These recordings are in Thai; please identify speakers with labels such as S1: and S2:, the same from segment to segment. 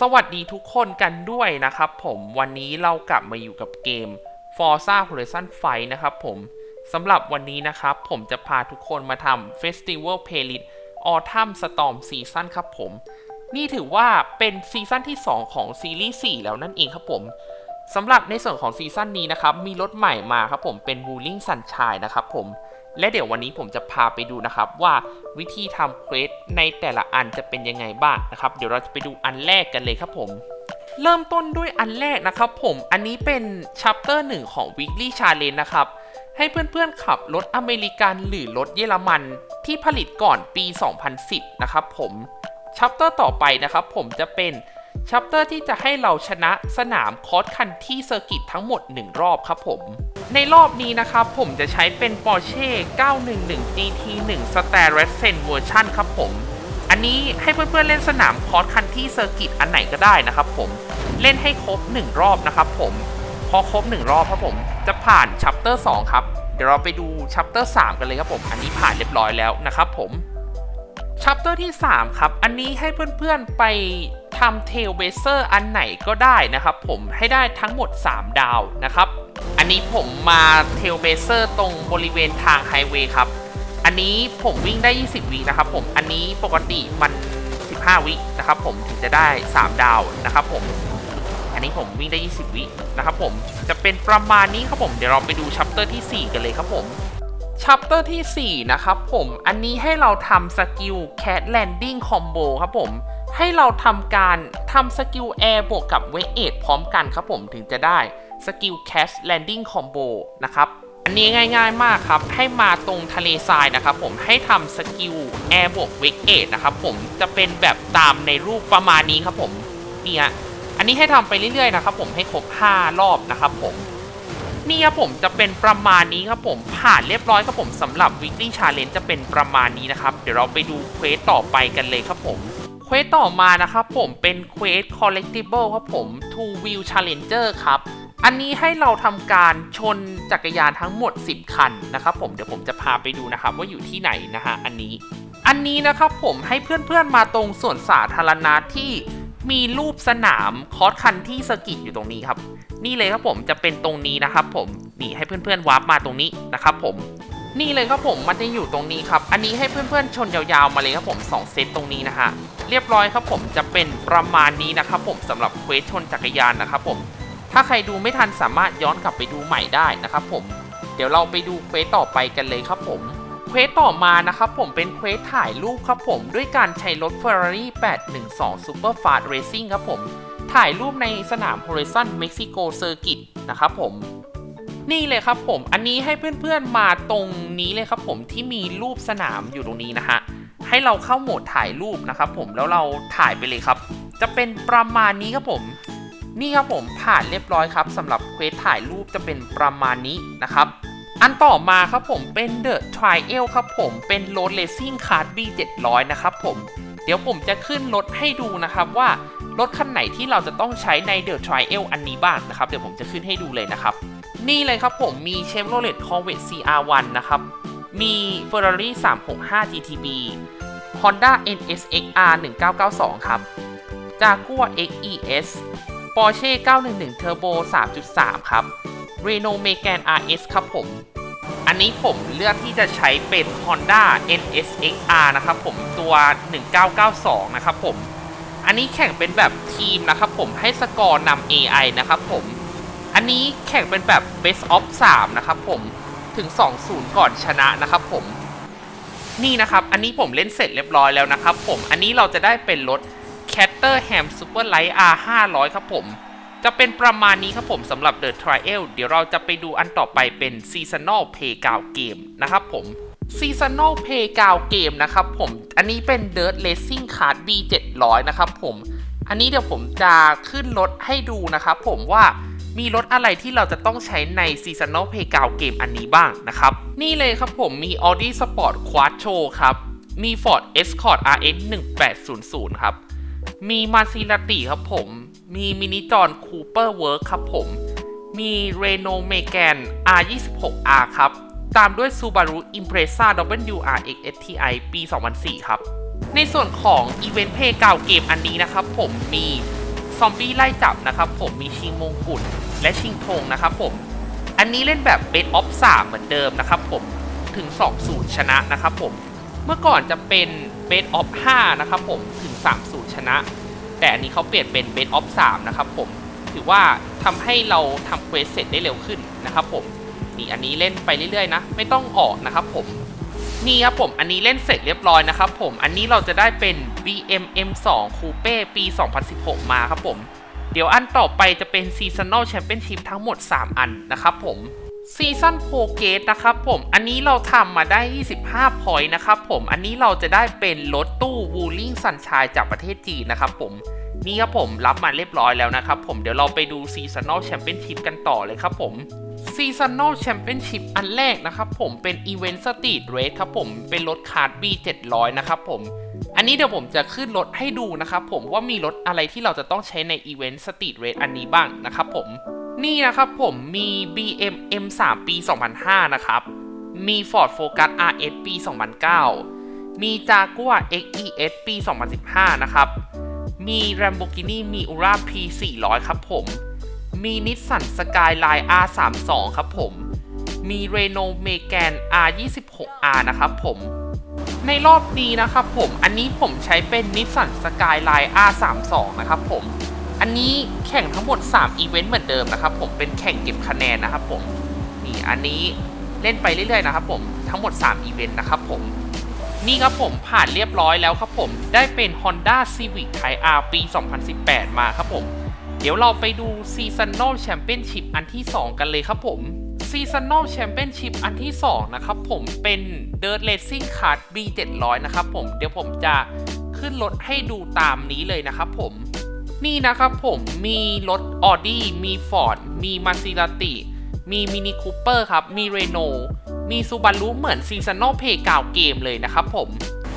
S1: สวัสดีทุกคนกันด้วยนะครับผมวันนี้เรากลับมาอยู่กับเกม Forza Horizon 5 นะครับผมสำหรับวันนี้นะครับ ผมจะพาทุกคนมาทำ Festival Playlist Autumn Storm Season ครับผม นี่ถือว่าเป็นซีซั่นที่ 2 ของซีรีส์ 4 แล้วนั่นเองครับผมสำหรับในส่วนของซีซั่นนี้นะครับ มีรถใหม่มาครับผมเป็น Wuling Sunshine นะครับผม และเดี๋ยววันนี้ผมจะพาไปดูนะครับว่าวิธีทำเควสในแต่ละอันจะเป็นยังไงบ้างนะครับ เดี๋ยวเราจะไปดูอันแรกกันเลยครับผม เริ่มต้นด้วยอันแรกนะครับผมอันนี้เป็นชัปเตอร์หนึ่งของ Weekly Challenge นะครับ ให้เพื่อนๆขับรถอเมริกันหรือรถเยอรมันที่ผลิตก่อนปี 2010 นะครับผมชัปเตอร์ต่อไปนะครับผมจะเป็นชัปเตอร์ที่จะให้เราชนะสนามคอร์สคันที่เซอร์กิตทั้งหมด 1 รอบครับผม ในรอบนี้นะครับผมจะใช้เป็น Porsche 911 GT1 s t a r r e s e n Version ครับผม อันนี้ให้เพื่อนๆเล่นสนามคอร์สคันที่เซอร์กิตอันไหนก็ได้นะครับผม เล่นให้ครบ 1 รอบนะครับผม พอครบ 1 รอบครับผม จะผ่านชัปเตอร์2ครับ เดี๋ยวเราไปดูชัปเตอร์3กันเลยครับผม อันนี้ผ่านเรียบร้อยแล้วนะครับผม ชัปเตอร์ที่ 3 ครับ อันนี้ให้เพื่อนๆไปทำเทลเบเซอร์อันไหนก็ได้นะครับผมให้ได้ทั้งหมด 3 ดาวนะครับ อันนี้ผมมาเทลเบเซอร์ตรงบริเวณทางไฮเวย์ครับ อันนี้ผมวิ่งได้ 20 วินะครับผม อันนี้ปกติมัน 15 วินะครับผมถึงจะได้ 3 ดาวนะครับผม อันนี้ผมวิ่งได้ 20 วินะครับผม จะเป็นประมาณนี้ครับผม เดี๋ยวเราไปดูชัปเตอร์ที่ 4 กันเลยครับผม ชัปเตอร์ที่ 4 นะครับผม อันนี้ให้เราทำสกิล Cat Landing Combo ครับผม ให้เราทำการทำสกิล Air บวกกับเวทเอทพร้อมกันครับผมถึงจะได้สกิล Cat Landing Combo นะครับ อันนี้ง่ายๆมากครับ ให้มาตรงทะเลทรายนะครับผม ให้ทำสกิล Air บวกเวทเอทนะครับผม จะเป็นแบบตามในรูปประมาณนี้ครับผม นี่ฮะ อันนี้ให้ทำไปเรื่อยๆนะครับผม ให้ครบ 5 รอบนะครับผม นี่ครับผมจะเป็นประมาณนี้ครับผมผ่านเรียบร้อยครับผมสำหรับ weekly challenge จะเป็นประมาณนี้นะครับ เดี๋ยวเราไปดูเควสต่อไปกันเลยครับผมเควสต่อมานะครับผมเป็นเควส collectible ครับผม two wheel challenger ครับอันนี้ให้เราทำการชนจักรยานทั้งหมด 10 คันนะครับผมเดี๋ยวผมจะพาไปดูนะครับว่าอยู่ที่ไหนนะฮะอันนี้ อันนี้นะครับผมให้เพื่อนๆมาตรงส่วนสาธารณะที่ มีรูปสนามคอร์สคันที่สกิตอยู่ตรงนี้ครับ นี่เลยครับผมจะเป็นตรงนี้นะครับ ผมนี่ให้เพื่อนๆวาร์ปมาตรงนี้นะครับ ผม นี่เลยครับผมมันจะอยู่ตรงนี้ครับ อันนี้ให้เพื่อนๆชนยาวๆมาเลยครับผม2เซตตรงนี้นะฮะเรียบร้อยครับผมจะเป็นประมาณนี้นะครับ ผมสำหรับเควสชนจักรยานนะครับผมถ้าใครดูไม่ทันสามารถย้อนกลับไปดูใหม่ได้นะครับ ผม เดี๋ยวเราไปดูเควสต่อไปกันเลยครับผม เควสต่อมานะครับผมเป็นเควสถ่ายรูปครับผม ด้วยการใช้รถ Ferrari 812 Super Fast Racing ครับผม ถ่ายรูปในสนาม Horizon Mexico Circuit นะครับผมนี่เลยครับผมอันนี้ให้เพื่อนๆมาตรงนี้เลยครับผมที่มีรูปสนามอยู่ตรงนี้นะฮะให้เราเข้าโหมดถ่ายรูปนะครับผมแล้วเราถ่ายไปเลยครับ จะเป็นประมาณนี้ครับผม นี่ครับผมผ่านเรียบร้อยครับสำหรับเควสถ่ายรูปจะเป็นประมาณนี้นะครับ อันต่อมาครับผมเป็น The Trial ครับผมเป็น Road Racing Card B 700 นะครับผม เดี๋ยวผมจะขึ้นรถให้ดูนะครับว่ารถคันไหนที่เราจะต้องใช้ใน The Trial อันนี้บ้างนะครับ เดี๋ยวผมจะขึ้นให้ดูเลยนะครับ นี่เลยครับผมมี Chevrolet Corvette CR1 นะครับ มี Ferrari 365 GTB Honda NSXR 1992 ครับ Jaguar XES Porsche 911 Turbo 3.3 ครับ Renault Megane RS ครับผม อันนี้ผมเลือกที่จะใช้เป็น Honda NSXR นะครับผมตัว 1992 นะครับผม อันนี้แข่งเป็นแบบทีมนะครับผมให้สกอร์นำ AI นะครับผม อันนี้แข่งเป็นแบบ Best of 3 นะครับผมถึง 2-0 ก่อนชนะนะครับผม นี่นะครับ อันนี้ผมเล่นเสร็จเรียบร้อยแล้วนะครับผม อันนี้เราจะได้เป็นรถ Caterham Superlight R 500ครับผม จะเป็นประมาณนี้ครับผมสำหรับ The Trial เดี๋ยวเราจะไปดูอันต่อไปเป็น Seasonal Playground Game นะครับผม Seasonal Playground Game นะครับผม อันนี้เป็น Dirt Racing Card B 700นะครับผม อันนี้เดี๋ยวผมจะขึ้นรถให้ดูนะครับผมว่ามีรถอะไรที่เราจะต้องใช้ใน Seasonal Playgal Game อันนี้บ้างนะครับ นี่เลยครับผมมี Audi Sport Quattro ครับ มี Ford Escort RS 1800 ครับ มีมาซิลาติครับผม มีมินิจอนคูเปอร์เวิร์คครับผม มีเรโนเมแกน R26R ครับ ตามด้วย Subaru Impreza WRX STI ปี 2004 ครับ ในส่วนของอีเวนต์เพย์เก่าเกมอันนี้นะครับผมมีซอมบี้ไล่จับนะครับผมมีชิงมงกุฎและชิงธงนะครับผม อันนี้เล่นแบบเบสออฟ3เหมือนเดิมนะครับผมถึง2สูตรชนะนะครับผม เมื่อก่อนจะเป็นเบสออฟ5นะครับผมถึง 3สูตรชนะ แต่อันนี้เขาเปลี่ยนเป็นเบสออฟ3นะครับผม ถือว่าทำให้เราทำเควสเสร็จได้เร็วขึ้นนะครับผม นี่อันนี้เล่นไปเรื่อยๆนะ ไม่ต้องออกนะครับผม นี่ครับผม อันนี้เล่นเสร็จเรียบร้อยนะครับผม อันนี้เราจะได้เป็น BMM2 Coupe ปี 2016 มาครับผม เดี๋ยวอันต่อไปจะเป็น Seasonal Championship ทั้งหมด 3 อันนะครับผม ซีซันโ o เกตนะครับผม อันนี้เราทำมาได้ 25 พอยต์นะครับผม อันนี้เราจะได้เป็นรถตู้ w o o l i n g Sunshine จากประเทศจีนนะครับผม นี่ครับผมรับมาเรียบร้อยแล้วนะครับผม เดี๋ยวเราไปดู Seasonal Championship กันต่อเลยครับผม Seasonal Championship อันแรกนะครับผมเป็น Event Street Race ครับผม เป็นรถคาร์ด B 700 นะครับผม อันนี้เดี๋ยวผมจะขึ้นรถให้ดูนะครับผมว่ามีรถอะไรที่เราจะต้องใช้ใน Event Street Race อันนี้บ้างนะครับผม นี่นะครับผมมี BM M3 ปี 2005 นะครับ มี Ford Focus RS ปี 2009 มี Jaguar XES ปี 2015 นะครับ มี Lamborghini Miura P 400ครับผม มี Nissan Skyline R32 ครับผม มี Renault Megane R26R นะครับผม ในรอบนี้นะครับผม อันนี้ผมใช้เป็น Nissan Skyline R32 นะครับผม อันนี้แข่งทั้งหมด 3 อีเวนต์เหมือนเดิมนะครับผม เป็นแข่งเก็บคะแนนนะครับผม นี่อันนี้เล่นไปเรื่อยๆนะครับผม ทั้งหมด 3 อีเวนต์นะครับผม นี่ครับผมผ่านเรียบร้อยแล้วครับผม ได้เป็น Honda Civic Type R ปี 2018 มาครับผม เดี๋ยวเราไปดู Seasonal Championship อันที่ 2 กันเลยครับผม Seasonal Championship อันที่ 2 นะครับผมเป็น Dirt Racing Kart B 700 นะครับผมเดี๋ยวผมจะขึ้นรถให้ดูตามนี้เลยนะครับผมนี่นะครับผมมีรถ Audi มี Ford มี Maserati มี Mini Cooper ครับ มี Renault มี Subaru เหมือน Seasonal Pay กาวเกมเลยนะครับผม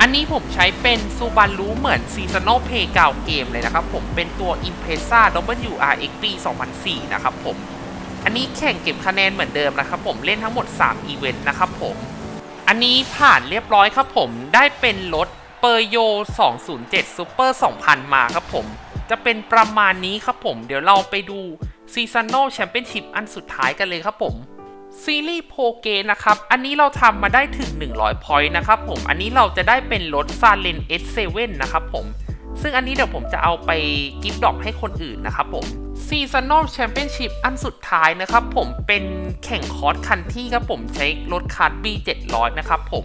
S1: อันนี้ผมใช้เป็น Subaru เหมือน Seasonal Pay กาวเกมเลยนะครับผมเป็นตัว Impreza WRX ปี2004 นะครับผม อันนี้แข่งเก็บคะแนนเหมือนเดิมนะครับผมเล่นทั้งหมด 3 อีเวนต์นะครับผม อันนี้ผ่านเรียบร้อยครับผมได้เป็นรถเปอร์โย 207 Super 2000 มาครับผม จะเป็นประมาณนี้ครับผม เดี๋ยวเราไปดูซีซัน n ลแชมเปี้ยนชิพอันสุดท้ายกันเลยครับผมซีรีส์โพเกนะครับ อันนี้เราทำมาได้ถึง 100 พอยต์นะครับผม อันนี้เราจะได้เป็นรถซาเลน S7 นะครับผม ซึ่งอันนี้เดี๋ยวผมจะเอาไปกิฟต์ดอกให้คนอื่นนะครับผม Seasonal Championship อันสุดท้ายนะครับผมเป็นแข่งคอร์สคันที่ครับผมใช้รถคัน B 700 นะครับผม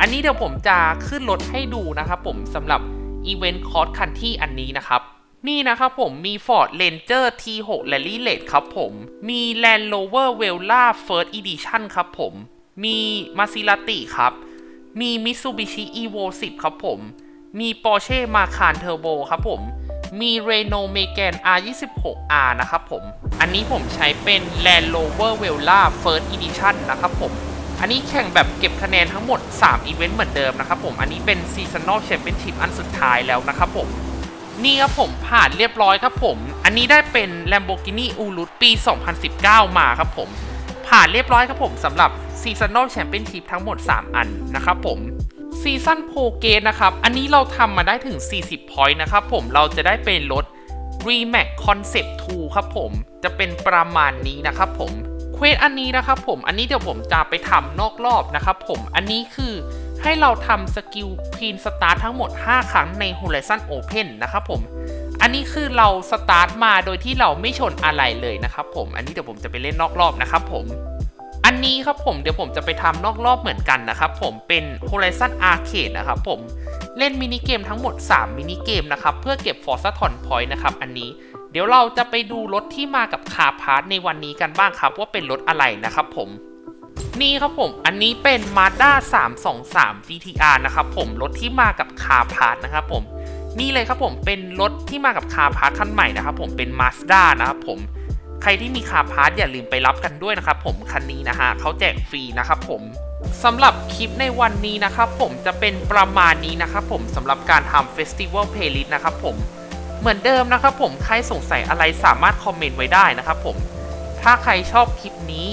S1: อันนี้เดี๋ยวผมจะขึ้นรถให้ดูนะครับผมสำหรับอีเวนต์คอร์สคันที่อันนี้นะครับ นี่นะครับผมมี Ford Ranger T6 Rally Race ครับผมมี Land Rover Vela First Edition ครับผมมี Maserati ครับ มี Mitsubishi Evo 10 ครับผม มี Porsche Macan Turbo ครับผม มี Renault Megane R26R นะครับผม อันนี้ผมใช้เป็น Land Rover Vela First Edition นะครับผม อันนี้แข่งแบบเก็บคะแนนทั้งหมด 3 อีเวนต์เหมือนเดิมนะครับผม อันนี้เป็น Seasonal Championship อันสุดท้ายแล้วนะครับผมนี่ครับผมผ่านเรียบร้อยครับผม อันนี้ได้เป็น Lamborghini Urus ปี 2019 มาครับผม ผ่านเรียบร้อยครับผมสำหรับ Seasonal Championship ทั้งหมด 3 อันนะครับผม ซีซันโ o เกตนะครับ อันนี้เราทำมาได้ถึง 40 point นะครับผมเราจะได้เป็นรถ Remax Concept 2 ครับผม จะเป็นประมาณนี้นะครับผมเควสอันนี้นะครับผม อันนี้เดี๋ยวผมจะไปทำนอกรอบนะครับผม อันนี้คือให้เราทำสกิลค e ีนสตาร์ททั้งหมด 5 ครั้งใน Horizon Open นะครับผม อันนี้คือเราสตาร์ทมาโดยที่เราไม่ชนอะไรเลยนะครับผม อันนี้เดี๋ยวผมจะไปเล่นนอกรอบนะครับผม นนี้ครับผมเดี๋ยวผมจะไปทำนอกรอบเหมือนกันนะครับผมเป็น Horizon Arcade นะครับผมเล่นมินิเกมทั้งหมด 3 มินิเกมนะครับเพื่อเก็บ Forza Ton Point นะครับอันนี้เดี๋ยวเราจะไปดูรถที่มากับคาพาร์ทในวันนี้กันบ้างครับ ว่าเป็นรถอะไรนะครับผมนี่ครับผม อันนี้เป็น Mazda 323 GTR นะครับผมรถที่มากับคาพาร์ทนะครับผมนี่เลยครับผมเป็นรถที่มากับคาพาร์ทคันใหม่นะครับผมเป็น Mazda นะครับผม ใครที่มีคาพาร์ทอย่าลืมไปรับกันด้วยนะครับผมคันนี้นะฮะเขาแจกฟรีนะครับผมสำหรับคลิปในวันนี้นะครับผมจะเป็นประมาณนี้นะครับผมสำหรับการทำ Festival Playlist นะครับผมเหมือนเดิมนะครับผมใครสงสัยอะไรสามารถคอมเมนต์ไว้ได้นะครับผมถ้าใครชอบคลิปนี้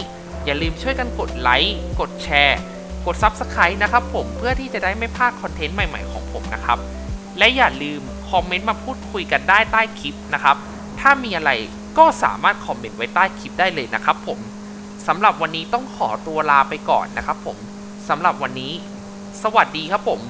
S1: อย่าลืมช่วยกันกดไลค์กดแชร์ กด Subscribe นะครับผมเพื่อที่จะได้ไม่พลาดคอนเทนต์ใหม่ ๆ ของผมนะครับ และอย่าลืมคอมเมนต์มาพูดคุยกันได้ใต้คลิปนะครับ ถ้ามีอะไร ก็สามารถคอมเมนต์ไว้ใต้คลิปได้เลยนะครับผมสำหรับวันนี้ต้องขอตัวลาไปก่อนนะครับผมสำหรับวันนี้ สวัสดีครับผม